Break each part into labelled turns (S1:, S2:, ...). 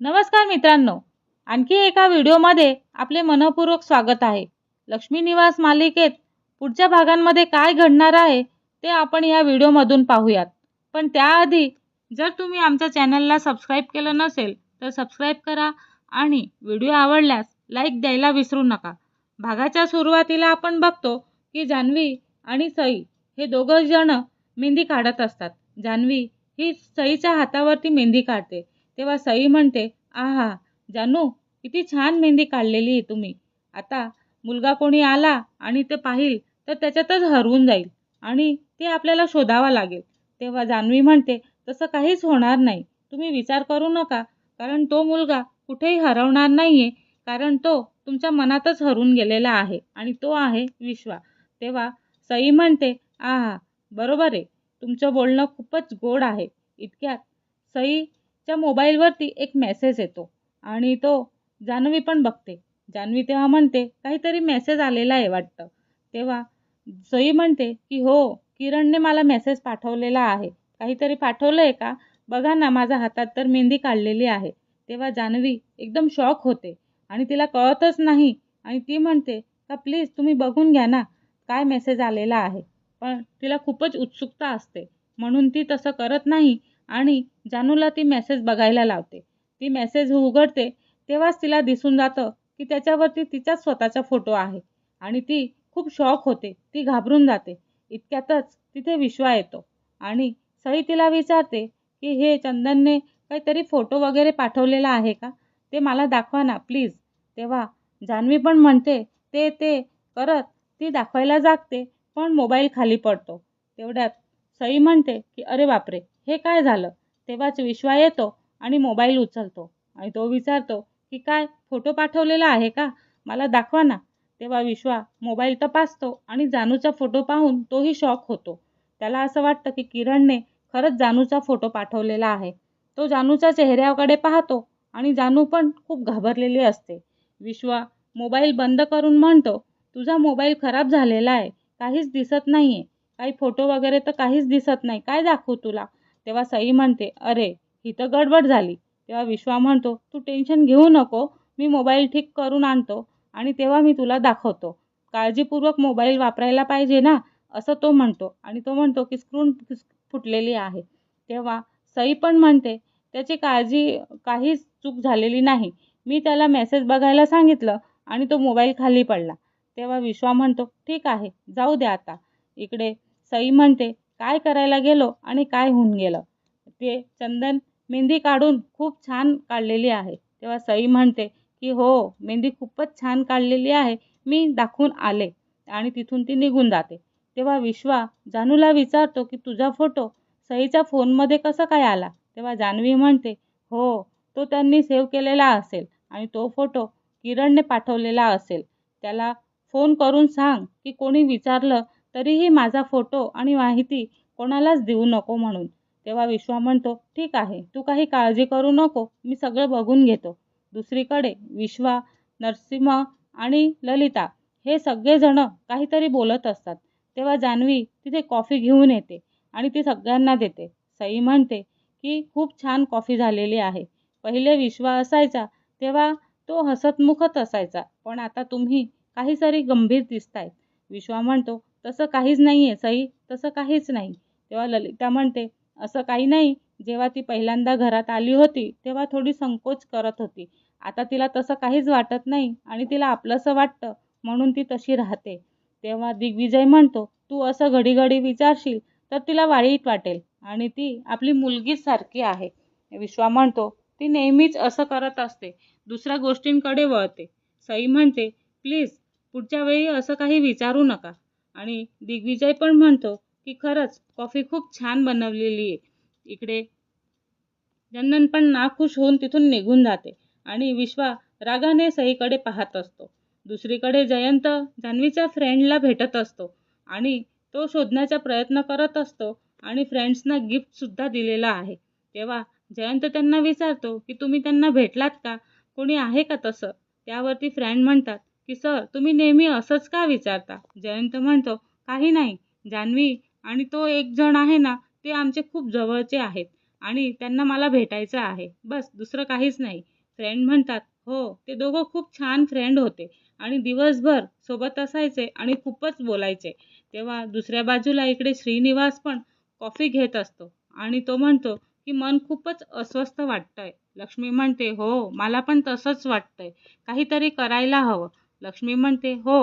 S1: नमस्कार मित्रांनो. आणखी एका व्हिडिओमध्ये आपले मनपूर्वक स्वागत आहे. लक्ष्मी निवास मालिकेत पुढच्या भागांमध्ये काय घडणार आहे ते आपण या व्हिडिओमधून पाहूयात. पण त्याआधी जर तुम्ही आमच्या चॅनलला सबस्क्राईब केलं नसेल तर सबस्क्राईब करा आणि व्हिडिओ आवडल्यास लाईक द्यायला विसरू नका. भागाच्या सुरुवातीला आपण बघतो की जान्हवी आणि सई हे दोघं जण मेहंदी काढत असतात. जान्हवी ही सईच्या हातावरती मेहंदी काढते. तेव्हा सई म्हणते आहा जानू किती छान मेहंदी काढलेली आहे तुम्ही. आता मुलगा कोणी आला आणि ते पाहिल तर त्याच्यातच हरवून जाईल आणि ते आपल्याला शोधावा लागेल. तेव्हा जान्हवी म्हणते तसं काहीच होणार नाही. तुम्ही विचार करू नका कारण तो मुलगा कुठेही हरवणार नाही आहे कारण तो तुमच्या मनातच हरून गेलेला आहे आणि तो आहे विश्वा. तेव्हा सई म्हणते आहा बरोबर आहे. तुमचं बोलणं खूपच गोड आहे. इतक्यात च्या मोबाईलवरती एक मेसेज येतो. आणि तो जान्हवी पण बघते. जान्हवी तेव्हा म्हणते काहीतरी मेसेज आलेला आहे वाटतं. तेव्हा सई म्हणते की हो किरणने मला मेसेज पाठवलेला आहे. काहीतरी पाठवलं आहे का? बघा ना माझ्या हातात तर मेहंदी काढलेली आहे. तेव्हा जान्हवी एकदम शॉक होते. आणि तिला कळतच नाही. आणि ती म्हणते का प्लीज तुम्ही बघून घ्या ना काय मेसेज आलेला आहे. पण तिला खूपच उत्सुकता असते. म्हणून ती तसं करत नाही. आणि जानूला ती मेसेज बघायला लावते. ती मेसेज उघडते तेव्हाच तिला दिसून जातं की त्याच्यावरती तिचाच स्वतःचा फोटो आहे. आणि ती खूप शॉक होते ती घाबरून जाते. इतक्यातच तिथे विश्वा येतो. आणि सई तिला विचारते की हे चंदनने काहीतरी फोटो वगैरे पाठवलेला आहे का? ते मला दाखवा ना प्लीज तेव्हा जान्हवी पण म्हणते ते ते. करत ती दाखवायला जागते पण मोबाईल खाली पडतो. तेवढ्यात सई म्हणते की अरे बापरे हे काय झालं? तेव्हाच विश्वा येतो आणि मोबाईल उचलतो आणि तो विचारतो की काय फोटो पाठवलेला आहे का? मला दाखवा ना. तेव्हा विश्वा मोबाईल तपासतो आणि जानूचा फोटो पाहून तोही शॉक होतो. त्याला असं वाटतं की किरणने खरंच जानूचा फोटो पाठवलेला आहे. तो जानूच्या चेहऱ्याकडे पाहतो आणि जानू पण खूप घाबरलेली असते. विश्वा मोबाईल बंद करून म्हणतो तुझा मोबाईल खराब झालेला आहे. काहीच दिसत नाही आहे काही फोटो वगैरे तर काहीच दिसत नाही. काय दाखवू तुला? तेव्हा सई म्हणते अरे ही तर गडबड झाली. तेव्हा विश्वा म्हणतो तू टेन्शन घेऊ नको मी मोबाईल ठीक करून आणतो आणि तेव्हा मी तुला दाखवतो. काळजीपूर्वक मोबाईल वापरायला पाहिजे ना? असं तो म्हणतो आणि तो म्हणतो की स्क्रून फुटलेली आहे. तेव्हा सई पण म्हणते त्याची काळजी काहीच चूक झालेली नाही. मी त्याला मेसेज बघायला सांगितलं आणि तो मोबाईल खाली पडला. तेव्हा विश्वा म्हणतो ठीक आहे जाऊ द्या आता. इकडे सई म्हणते काय करायला गेलो आणि काय होऊन गेलं? ते चंदन मेहंदी काढून खूप छान काढलेली आहे. तेव्हा सई म्हणते की हो मेहंदी खूपच छान काढलेली आहे. मी दाखवून आले आणि तिथून ती निघून जाते. तेव्हा विश्वा जानूला विचारतो की तुझा फोटो सईच्या फोनमध्ये कसं काय आला? तेव्हा जान्हवी म्हणते हो तो त्यांनी सेव्ह केलेला असेल आणि तो फोटो किरणने पाठवलेला असेल. त्याला फोन करून सांग की कोणी विचारलं तरीही माझा फोटो आणि माहिती कोणालाच देऊ नको म्हणून. तेव्हा विश्वा म्हणतो ठीक आहे तू काही काळजी करू नको मी सगळं बघून घेतो. दुसरीकडे विश्वा नरसिंह आणि ललिता हे सगळेजण काहीतरी बोलत असतात. तेव्हा जान्हवी तिथे कॉफी घेऊन येते आणि ती सगळ्यांना देते. सई म्हणते की खूप छान कॉफी झालेली आहे. पहिले विश्वा असायचा तेव्हा तो हसतमुखत असायचा पण आता तुम्ही काहीतरी गंभीर दिसतायत. विश्वा म्हणतो तसं काहीच नाही आहे सई. तसं काहीच नाही. तेव्हा ललिता म्हणते असं काही नाही. जेव्हा ती पहिल्यांदा घरात आली होती तेव्हा थोडी संकोच करत होती. आता तिला तसं काहीच वाटत नाही आणि तिला आपलंसं वाटतं म्हणून ती तशी राहते. तेव्हा दिग्विजय म्हणतो तू असं घडी घडी विचारशील तर तिला वाईट वाटेल आणि ती आपली मुलगीच सारखी आहे. विश्वा म्हणतो ती नेहमीच असं करत असते. दुसऱ्या गोष्टींकडे वळते. सई म्हणते प्लीज पुढच्या वेळी असं काही विचारू नका. आणि दिग्विजय पण म्हणतो की खरंच कॉफी खूप छान बनवलेली आहे. इकडे चंदन पण नाखुश होऊन तिथून निघून जाते आणि विश्वा रागाने सईकडे पाहत असतो. दुसरीकडे जयंत जान्हवीच्या फ्रेंडला भेटत असतो आणि तो शोधण्याचा प्रयत्न करत असतो आणि फ्रेंड्सना गिफ्टसुद्धा दिलेला आहे. तेव्हा जयंत त्यांना विचारतो की तुम्ही त्यांना भेटलात का? कोणी आहे का तसं? त्यावरती फ्रेंड म्हणतात की सर तुम्ही नेहमी असंच का विचारता? जयंत म्हणतो काही नाही. जान्हवी आणि तो एक जण आहे ना ते आमचे खूप जवळचे आहेत आणि त्यांना मला भेटायचं आहे. बस दुसरं काहीच नाही. फ्रेंड म्हणतात हो ते दोघं खूप छान फ्रेंड होते आणि दिवसभर सोबत असायचे आणि खूपच बोलायचे. तेव्हा दुसऱ्या बाजूला इकडे श्रीनिवास पण कॉफी घेत असतो आणि तो म्हणतो की मन खूपच अस्वस्थ वाटतंय. लक्ष्मी म्हणते हो मला पण तसंच वाटतंय. काहीतरी करायला हवं. लक्ष्मी म्हणते हो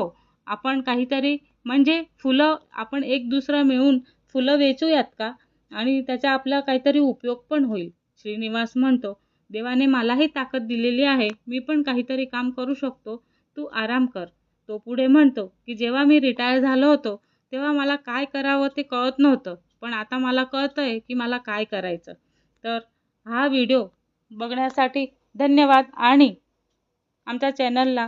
S1: आपण काहीतरी म्हणजे फुलं आपण एक दुसरं मिळून फुलं वेचूयात का? आणि त्याचा आपला काहीतरी उपयोग पण होईल. श्रीनिवास म्हणतो देवाने मलाही ताकद दिलेली आहे मी पण काहीतरी काम करू शकतो तू आराम कर. तो पुढे म्हणतो की जेव्हा मी रिटायर झालो होतो तेव्हा मला काय करावं ते कळत नव्हतं पण आता मला कळतं आहे की मला काय करायचं. तर हा व्हिडिओ बघण्यासाठी धन्यवाद आणि आमच्या चॅनलला